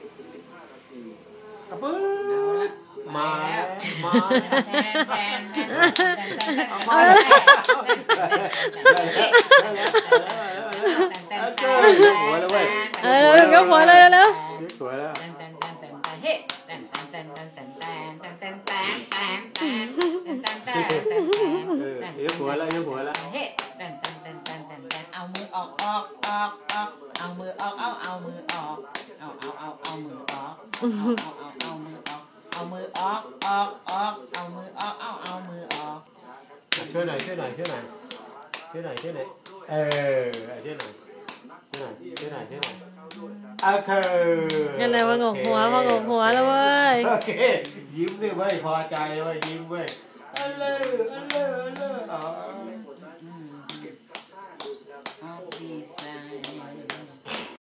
สิบถึงสิบห้านแทีกระปื้อมาแล้วมาแทนแทนแทนหัวแล้วเว้แเออก็หัวเลยแล้วสวยแล้วเฮ้เฮ้หัวแล้วเฮ้หัวแล้แเฮ้ ออกออกออกออกเอามือออกเอาเอามือออกเอาเอาเอาเอามือออกเอาเอาเอามือออกเอามือออกออกออกเอามือออกเอาเอามือออกช่วยหน่อยช่วยหน่อยช่วยหน่อยช่วยหน่อยช่วยหน่อยเออช่วยหน่อยช่วยหน่อยช่วยหน่อยช่วยหน่อยโอเคๆงั้นเลยมางกหัวมางกหัวแล้วเว้ยโอเคยิ้มด้วยเว้ยพอใจเว้ยยิ้มเว้ยอันเลยอันเลยอันเล